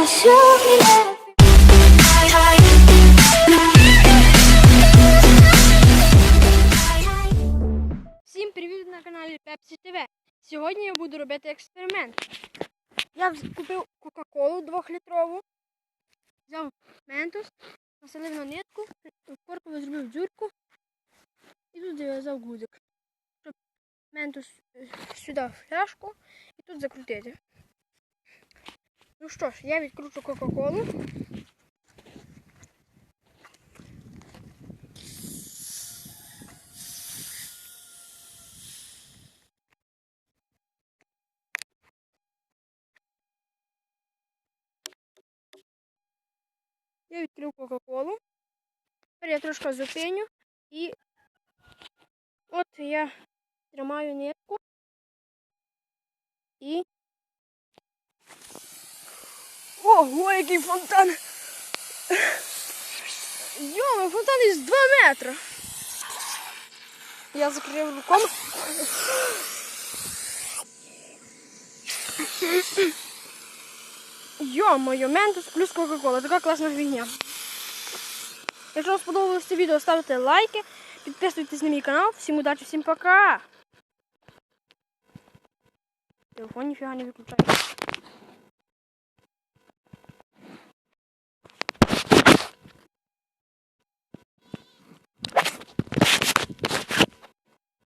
Всім привіт на каналі Pepsi TV. Сьогодні я буду робити експеримент. Я купив Кока-Колу 2-літрову, взяв ментос, населив на нитку, в зробив дзюрку і тут зав'язав гудик. Е, сюди в фляжку і тут закрутити. Ну що ж, я відкручу Кока-Колу. Я відкрив Кока-Колу. Тепер я трошки зупиню і от я тримаю нитку і. Ого, який фонтан! Йома, фонтан із 2 метри. Я закрив руками. Йо-моє, ментос плюс Кока-Кола. Така класна фігня. Якщо вам сподобалось це відео, ставте лайки, підписуйтесь на мій канал. Всім удачі, всім пока! Телефон ніфіга не виключає.